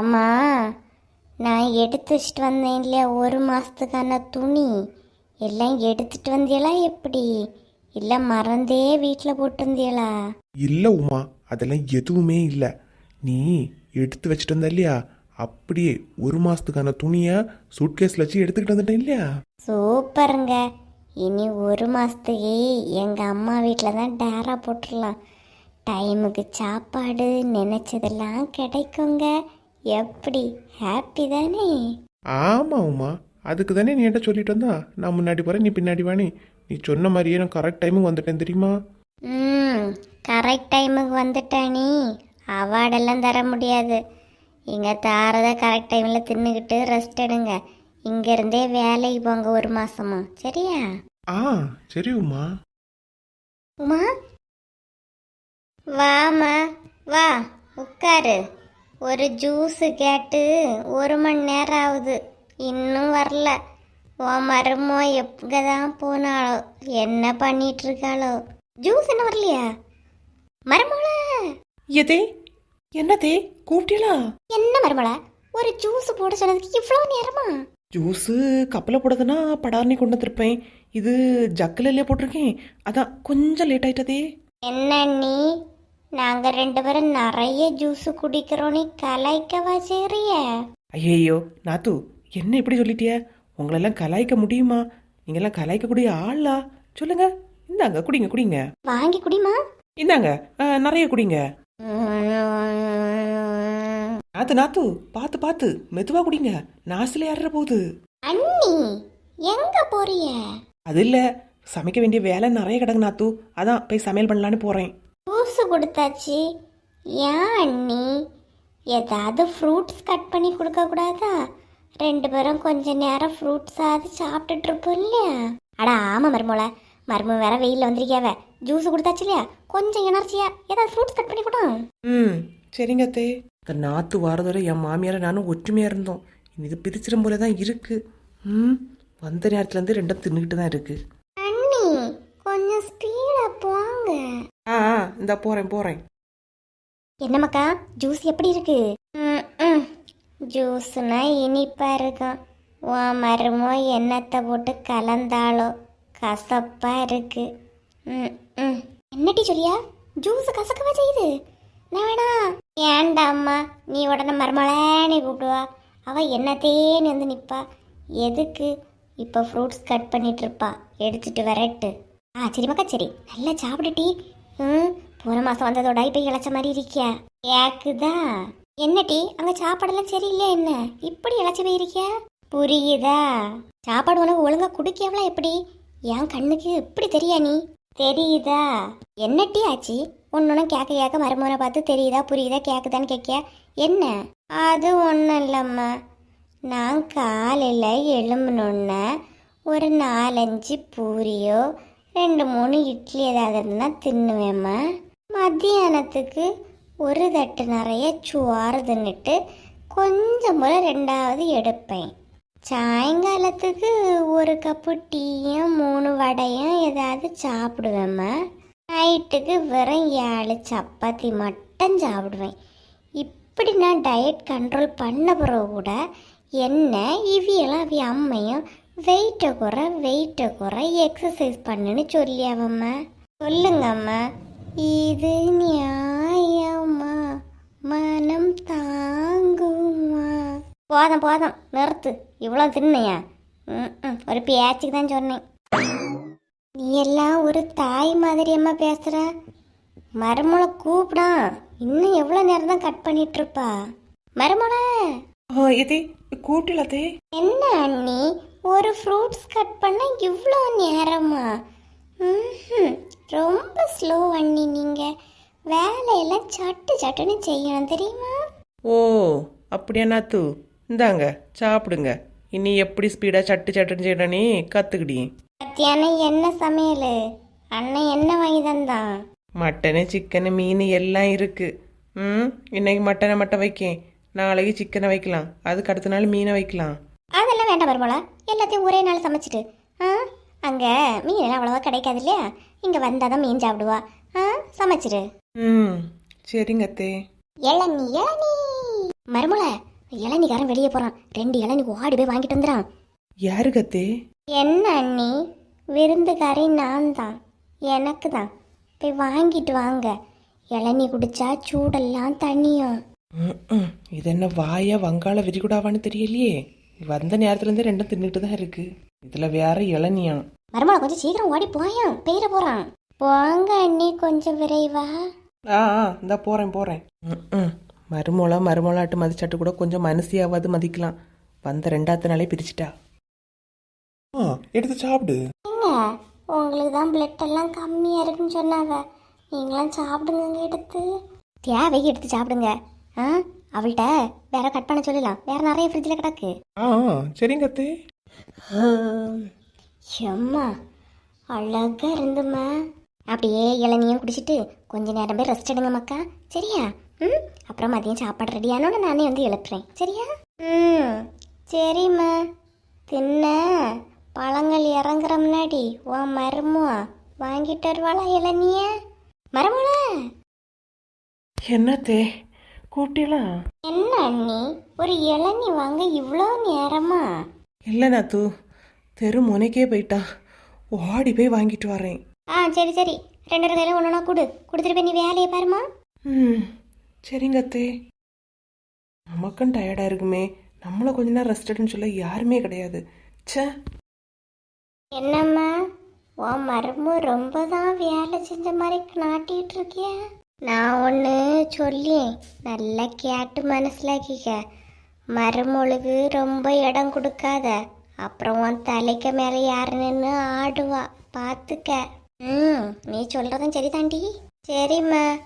ஆமா நான் எடுத்து வச்சுட்டு வந்தேன் இல்லையா? ஒரு மாசத்துக்கான துணி. எல்லாம் எடுத்துட்டு வந்தியலா எப்படி? இல்லை மறந்தே வீட்டில் போட்டு வந்தியலா இல்லை உமா அதெல்லாம் எதுவுமே இல்லை. நீ எடுத்து வச்சுட்டு வந்த இல்லையா? அப்படியே ஒரு மாசத்துக்கான துணியை சூட்கேஸ்ல வச்சு எடுத்துக்கிட்டு வந்துட்டேன் இல்லையா? சூப்பருங்க. இனி ஒரு மாதத்துக்கு எங்கள் அம்மா வீட்டில் தான் டேரா போட்டுடலாம். டைமுக்கு சாப்பாடு நினச்சதெல்லாம் கிடைக்குங்க. எப்படி? ஹாப்பி தானே? ஆமா உமா. அதுக்கு தானே நீ என்கிட்ட சொல்லிட்டு வந்தா? நான் முன்னாடி போறேன் நீ பின்னாடி வாணி நீ. சொன்ன மாதிரியே நான் கரெக்ட் டைமுக்கு வந்துட்டேன் தெரியுமா? ம் கரெக்ட் டைமுக்கு வந்துட்டேன் நீ. அவார்டெல்லாம் தர முடியாது. இங்கே தாரத கரெக்ட் டைமில் தின்னுக்கிட்டு ரெஸ்ட் எடுங்க. இங்கேருந்தே வேலைக்கு போங்க ஒரு மாசமா சரியா? ஆ சரி உமா. உமா? வாமா வா உட்காரு. ஒரு ஜூஸு கேட்டு ஒரு மணி நேரம் ஆகுது. இன்னும் வரல. உன் மருமோ எப்போ தான் போனாளோ என்ன பண்ணிட்டு இருக்காளோ ஜூஸ் என்ன வரலையா? மருமோள எதே? என்னதே? கூப்பிட்டீங்களா என்ன மருமோள? ஒரு ஜூஸ் போட சொன்னதுக்கு இவ்வளோ நேரமா? ஜூஸு கப்பில் போடுறதுனா படார்னி கொண்டு வந்திருப்பேன். இது ஜக்கில் இல்லையா போட்டிருக்கேன். அதான் கொஞ்சம் லேட் ஆயிட்டதே. என்ன நீ? நாங்கள் ரெண்டு பேரும் நிறைய ஜூஸ் குடிக்கிறோம் நீ கலாய்க்கவா செய்றிய ஐயையோ நாத்து என்ன இப்படி சொல்லிட்டிய? உங்களெல்லாம் கலாய்க்க முடியுமா? நீங்கெல்லாம் கலாய்க்கக்கூடிய ஆளா? சொல்லுங்க. இந்தாங்க குடிங்க குடிங்க. வாங்கி குடிமா? இந்தாங்க ஆ, நிறைய குடிங்க. நாத்து நாத்து பார்த்து பார்த்து மெதுவா குடிங்க. நாசில ஏறுற போகுது அண்ணி எங்க போறிய அது இல்ல சமைக்க வேண்டிய வேலை நிறைய கிடக்கு நாத்து. அதான் போய் சமையல் பண்ணலான்னு போறேன். ஜூஸு கொடுத்தாச்சு. ஏன் அண்ணி? ஏதாவது ஃப்ரூட்ஸ் கட் பண்ணி கொடுக்கக்கூடாதா ரெண்டு பேரும் கொஞ்ச நேரம் ஃப்ரூட்ஸாவது சாப்பிட்டுட்டு இருப்போம் இல்லையா? அட ஆமாம் மருமோளை. மரும வேற வெயிலில் வந்திருக்கியாவ. ஜூஸ் கொடுத்தாச்சு இல்லையா? கொஞ்சம் எனர்ஜியா ஏதாவது ஃப்ரூட்ஸ் கட் பண்ணி கொடு. ம் சரிங்க அத்தே. இந்த நாத்து வாரதோட என் மாமியார நானும் ஒற்றுமையாக இருந்தோம். இது பிரிச்சிடும் போல தான் இருக்கு. ம் வந்த நேரத்துலேருந்து ரெண்டும் தின்னுக்கிட்டு தான் இருக்குது அண்ணி கொஞ்சம் ஸ்பீடா போங்க ஆ ஆ இந்த போறேன் போறேன். என்னம்மாக்கா ஜூஸ் எப்படி இருக்கு? ஜூஸ்னா இனிப்பா இருக்கும். உன் மருமோ எண்ணத்தை போட்டு கலந்தாலோ கசப்பா இருக்கு. ம் என்னடி சொல்லியா? ஜூஸ் கசக்கவா செய்யுது? நான் வேணா ஏண்டாம்மா நீ உடனே மருமளேன்னு கூப்பிடுவா? அவ என்னத்தேன்னு நின்று நிற்பா எதுக்கு? இப்போ ஃப்ரூட்ஸ் கட் பண்ணிட்டு இருப்பா. எடுத்துட்டு வரட்டு. ஆ சரிம்மாக்கா சரி. நல்லா சாப்பிடுட்டி ம் போன மாசம் வந்ததோட இப்போ இழைச்ச மாதிரி இருக்கியா? கேக்குதா? என்னடி அங்க சாப்பாடெல்லாம் சரியில்லையா என்ன? இப்படி இழைச்சி போயிருக்கியா புரியுதா? சாப்பாடு உனக்கு ஒழுங்கா குடிக்கவளா எப்படி? என் கண்ணுக்கு இப்படி தெரியா நீ? தெரியுதா? என்னட்டி ஆச்சு? ஒன்னொன்னு கேட்க கேட்க மருமகனை பார்த்து தெரியுதா புரியுதா கேக்குதான்னு கேட்கியா என்ன? அது ஒன்றும் இல்லைம்மா நான் காலையில் எழும்பணுன்ன ஒரு நாலஞ்சு பூரியோ ரெண்டு மூணு இட்லி ஏதாவது இருந்தால் தின்னுவேம்மா. மத்தியானத்துக்கு ஒரு தட்டு நிறைய சுவாறு தின்னுட்டு கொஞ்சம் போல ரெண்டாவது எடுப்பேன். சாயங்காலத்துக்கு ஒரு கப்பு டீயும் மூணு வடையும் ஏதாவது சாப்பிடுவேம்மா. நைட்டுக்கு வெறும் ஏழு சப்பாத்தி மட்டும் சாப்பிடுவேன். இப்படி நான் டயட் கண்ட்ரோல் பண்ண பிறகு கூட என்ன இவியெல்லாம் அவி அம்மையும் வெயிட்டை குறை வெயிட்டை குறை எக்ஸசைஸ் பண்ணுன்னு சொல்லியாவம்மா சொல்லுங்கம்மா இது நியாயமா? மனம் தாங்குமா? போதும் போதும். நிறுத்து. இவ்வளோ தின்னையா ம் ஒரு பேச்சுக்கு தான் சொன்னேன். நீ எல்லாம் ஒரு தாய் மாதிரி அம்மா பேசுற. மருமலை கூப்பிடா. இன்னும் எவ்வளோ நேரம் தான் கட் பண்ணிட்டு இருப்பா? மருமலை ஆ எதே கூப்பிட்டீங்களா அத்தே என்ன அண்ணி? ஒரு ஃப்ரூட்ஸ் கட் பண்ண இவ்வளோ நேரமா? ம்ஹும். ரொம்ப ஸ்லோ அண்ணி நீங்க. வேலையெல்லாம் சட்டு சட்டுன்னு செய்யணும் தெரியுமா? ஓ அப்படியா நாத்து? இந்தாங்க சாப்பிடுங்க. இனி எப்படி ஸ்பீடா சட்டு சட்டுன்னு செய்யணும்னே கத்துக்கிடி. மத்தியானம் என்ன சமையல்? அண்ணன் என்ன வாங்கி தந்தான்? மட்டனு சிக்கனு மீன் எல்லாம் இருக்கு. ம் இன்னைக்கு மட்டனை மட்டும் வைக்கேன். நாளைக்கு சிக்கனை வைக்கலாம். அதுக்கு அடுத்த நாள் மீனை வைக்கலாம். அதெல்லாம் வேண்டாம் வரும்போல எல்லாத்தையும் ஒரே நாள் சமைச்சிட்டு. ஆ? அங்கே மீன் எல்லாம் அவ்வளோவா கிடைக்காது இல்லையா இங்கே வந்தால் தான் மீன் சாப்பிடுவா. ஆ? சமைச்சிரு. ம் சரிங்க அத்தே. இளநீ இளநீ. மருமல இளநிக்காரன் வெளியே போறான். ரெண்டு இளநி ஓடி போய் வாங்கிட்டு வந்துறான். யாரு கத்தே என்ன அண்ணி? விருந்துக்காரி நான் தான். எனக்கு தான். போய் வாங்கிட்டு வாங்க. இளநி குடிச்சா சூடெல்லாம் தண்ணியும். ம்ம். இது என்ன வாயா வங்காள விரிகுடாவான்னு தெரியலையே. வந்த நேரத்துலேருந்தே ரெண்டும் தின்னுட்டு தான் இருக்கு. இதுல வேற இளநியாம் மருமலை கொஞ்சம் சீக்கிரம் ஓடி போயான். பெயர போறான். போங்க அண்ணி கொஞ்சம் விரைவா? ஆ ஆ இந்த போறேன் போறேன். ம்ம். மருமோளா மருமோளாட்டு மதிச்சாட்டு கூட கொஞ்சம் மனசியாவது மதிக்கலாம். வந்த ரெண்டாவது நாளே பிரிச்சிட்டா. ஆ எடுத்து சாப்பிடு. ஏங்க உங்களுக்கு தான் பிளட் எல்லாம் கம்மியா இருக்குன்னு சொன்னாங்க நீங்களாம் சாப்பிடுங்க எடுத்து. தேவைக்கு எடுத்து சாப்பிடுங்க. ஆ? அவள்கிட்ட வேற கட் பண்ண சொல்லலாம். வேற நிறைய ஃப்ரிட்ஜில் கிடக்கு. ஆ சரிங்க அத்தே. எம்மா அழகா இருந்துமா அப்படியே இளநியும் குடிச்சிட்டு கொஞ்ச நேரம் போய் ரெஸ்ட் எடுங்க மக்கா. சரியா? ம்? அப்புறம் மதியம் சாப்பாடு ரெடியானோட நானே வந்து எழுப்புறேன். சரியா? ம் சரிம்மா. தின்ன. பழங்கள் இறங்குற முன்னாடி உன் மருமோ வாங்கிட்டு வருவாளா இளநிய? மரமுல என்னத்தே கூப்பிட்டீங்களா? என்ன அண்ணி? ஒரு இளநி வாங்க இவ்வளோ நேரமா? இல்லை நாத்து தெரு முனைக்கே போயிட்டா. ஓடி போய் வாங்கிட்டு வரேன். ஆ சரி சரி. ரெண்டு ஒரு கையில ஒன்றா கொடு. கொடுத்துட்டு போய் நீ வேலையை பாருமா. ம் சரிங்க அத்தே. நமக்கும் டயர்டாக இருக்குமே. நம்மளை கொஞ்ச நேரம் ரெஸ்ட் எடுன்னு சொல்ல யாருமே கிடையாது. ச்சே. என்னம்மா? உன் மருமு ரொம்ப தான் வேலை செஞ்ச மாதிரி நாட்டிட்டு இருக்கிய. நான் ஒன்று சொல்லி நல்லா கேட்டு மனசிலாக்கிக்க. மருமொழுகு ரொம்ப இடம் கொடுக்காத. அப்புறம் உன் தலைக்கு மேலே யாரு நின்று ஆடுவா. பார்த்துக்க ம் நீ சொல்கிறதும் சரி தாண்டி. சரிம்மா.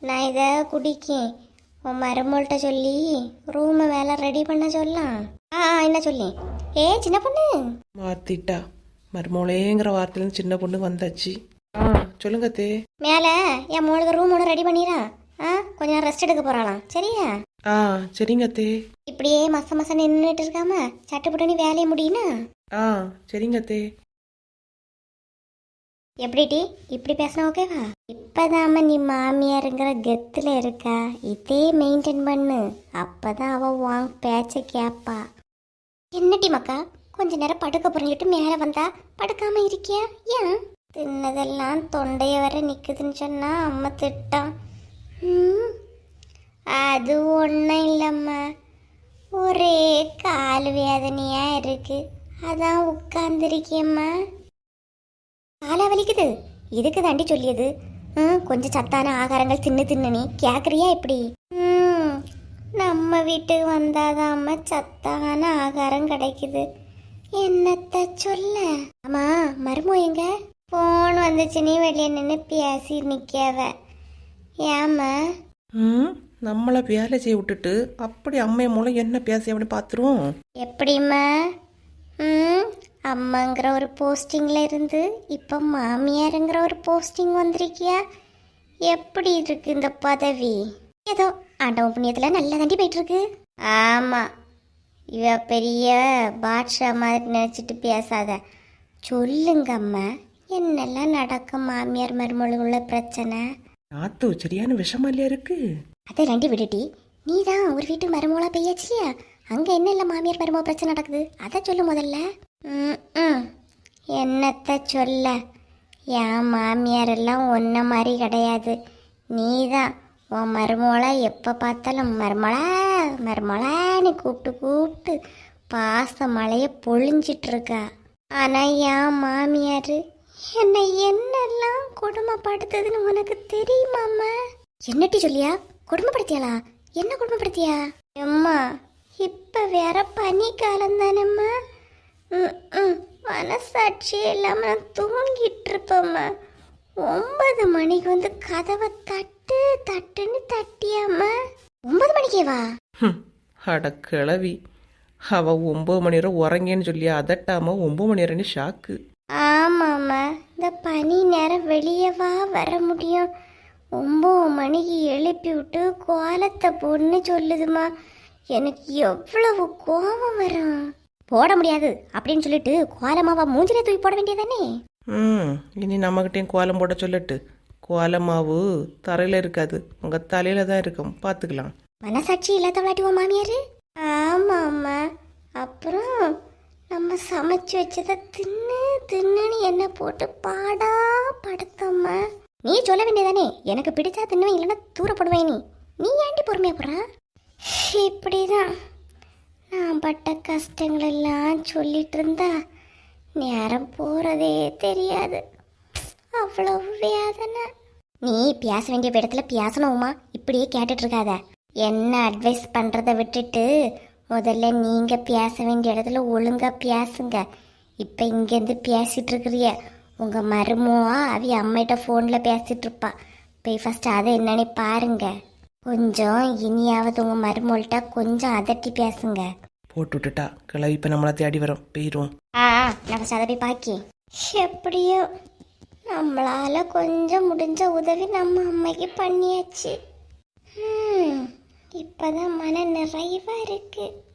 நான் இதை குடிக்கேன். உன் மருமகள்கிட்ட சொல்லி ரூமை வேலை ரெடி பண்ண சொல்லலாம். ஆ என்ன சொல்லி? ஏ சின்ன பொண்ணு? மாத்திட்டா. மருமோளேங்கிற வார்த்தையிலேருந்து சின்ன பொண்ணு வந்தாச்சு. ஆ. சொல்லுங்க அத்தே மேலே என் மோளுக்கு ரூம் ஒன்று ரெடி பண்ணிடா ஆ கொஞ்ச நேரம் ரெஸ்ட் எடுக்க போகிறாளாம் சரியா? ஆ சரிங்க அத்தே இப்படியே மச மச நின்றுட்டு இருக்காம சட்டுப்பட்டு வேலையை முடியுனா ஆ சரிங்க அத்தே எப்படி டி? இப்படி பேசினா ஓகேவா இப்பதாம நீ மாமியாருங்கிற கெத்துல இருக்கா? இதே மெயின்டைன் பண்ணு. அப்பதான் அவ வாங் பேச்ச கேப்பா. என்னடி மக்கா? கொஞ்ச நேரம் படுக்க புரிஞ்சிட்டு மேலே வந்தா படுக்காம இருக்கியா? ஏன்? தின்னதெல்லாம் தொண்டைய வர நிற்குதுன்னு சொன்னா அம்மா திட்டம் ம், அது ஒன்றும் இல்லைம்மா. ஒரே கால் வேதனையா இருக்கு. அதான் உட்கார்ந்துருக்கேம்மா காலை வலிக்குது. இதுக்கு தாண்டி சொல்லியது? ம், கொஞ்சம் சத்தான ஆகாரங்கள் தின்னு தின்னு நீ கேட்குறியா எப்படி ம், நம்ம வீட்டுக்கு வந்தாதாம்மா சத்தான ஆகாரம் கிடைக்குது. என்னத்த சொல்ல? ஆமா மருமோ எங்க? போன் வந்துச்சு நீ வெளியே நின்று பேசி நிற்காவ ஏம்மா? ம் நம்மளை வேலை செய்ய விட்டுட்டு அப்படி அம்மை மூலம் என்ன பேசி அப்படி பார்த்துருவோம் எப்படிம்மா? ம் அம்மாங்கிற ஒரு போஸ்டிங்கில் இருந்து இப்போ மாமியாருங்கிற ஒரு போஸ்டிங் வந்திருக்கியா? எப்படி இருக்கு இந்த பதவி? ஏதோ ஆண்டவன் புண்ணியத்தில் நல்லா தாண்டி போயிட்டு இருக்கு ஆமாம் இவ பெரிய பாட்ஷா மாதிரி நினச்சிட்டு பேசாத. சொல்லுங்க அம்மா என்னெல்லாம் நடக்கும் மாமியார் மருமகளுக்குள்ள பிரச்சனை? நாத்து சரியான விஷமா இல்லையா இருக்கு? அதை ரெண்டு விடுடி. நீ தான் ஒரு வீட்டு மருமகளா பெய்யாச்சியா அங்க என்ன இல்லை மாமியார் மருமக பிரச்சனை நடக்குது? அதை சொல்லு முதல்ல. ம். என்னத்த சொல்ல? என் மாமியார் எல்லாம் ஒன்ன மாதிரி கிடையாது. நீ தான் உன் மருமகளா எப்போ பார்த்தாலும் மருமளா மருமளான்னு கூப்பிட்டு கூப்பிட்டு பாச மழைய பொழிஞ்சிட்டு இருக்கா. ஆனா என் மாமியார் என்னை என்னெல்லாம் கொடுமைப்படுத்துதுன்னு உனக்கு தெரியுமாம்மா என்னட்டி சொல்லியா? கொடுமைப்படுத்தியாளா? என்ன கொடுமைப்படுத்தியா? அம்மா இப்போ வேற பனி காலம் ம் மனசாட்சியே இல்லாமல் நான் தூங்கிட்டு இருப்பேம்மா. ஒன்பது மணிக்கு வந்து கதவை தட்டு தட்டுன்னு தட்டியாம்மா. ஒன்பது மணிக்கேவா? ஹம், அட கிளவி அவ ஒன்பது மணி நேரம் உறங்கேன்னு சொல்லி அதட்டாம ஒன்பது மணி நேரம்னு ஷாக்கு ஆமாம்மா. இந்த பனி நேரம் வெளியவா வர முடியும். ஒம்பது மணிக்கு எழுப்பி விட்டு கோலத்தை போடுன்னு சொல்லுதுமா எனக்கு எவ்வளவு கோபம் வரும். போட முடியாது அப்படின்னு சொல்லிட்டு கோலமாவா மூஞ்சில தூக்கி போட வேண்டியதானே ம் இனி நம்மகிட்டயும் கோலம் போட சொல்லட்டு. கோலமாவு தரையில் இருக்காது. உங்கள் தலையில் தான் இருக்கும். பார்த்துக்கலாம். மனசாட்சி இல்லாதவளாட்டி உன் மாமியாரு? ஆமாம்மா. அப்புறம்? நம்ம சமைச்சு வச்சதை தின்னு தின்னுன்னு என்ன போட்டு பாடா படுத்தம்மா. நீ சொல்ல வேண்டியதானே? எனக்கு பிடிச்சா தின்னுவேன் இல்லைன்னா தூரப்படுவேன் நீ. நீ ஏன்டி பொறுமையா போற? இப்படிதான். நான் பட்ட கஷ்டங்கள் எல்லாம் சொல்லிட்டு இருந்தா நேரம் போறதே தெரியாது. அவ்வளவு வேதனை. நீ பேச வேண்டிய இடத்துல பேசணுமா இப்படியே கேட்டுட்டு இருக்காத. என்ன அட்வைஸ் பண்றதை விட்டுட்டு முதல்ல நீங்க பேச வேண்டிய இடத்துல ஒழுங்கா பேசுங்க. இப்ப இங்கேருந்து பேசிட்டு இருக்கிறிய உங்க மருமோவா? அவி அம்மிட்ட ஃபோன்ல பேசிட்டு இருப்பா போய் ஃபர்ஸ்ட் அதை என்னன்னு பாருங்க. கொஞ்சம் இனியாவது உங்க மருமோள்கிட்ட கொஞ்சம் அதட்டி பேசுங்க. போட்டு விட்டுட்டா கிளவி இப்போ நம்மளை தேடி வரோம். போயிடுவோம் ஆ நம்ம சதபி பாக்கி. எப்படியோ நம்மளால கொஞ்சம் முடிஞ்ச உதவி நம்ம அம்மைக்கு பண்ணியாச்சு. ம், இப்பதான் மன நிறைவாக இருக்கு.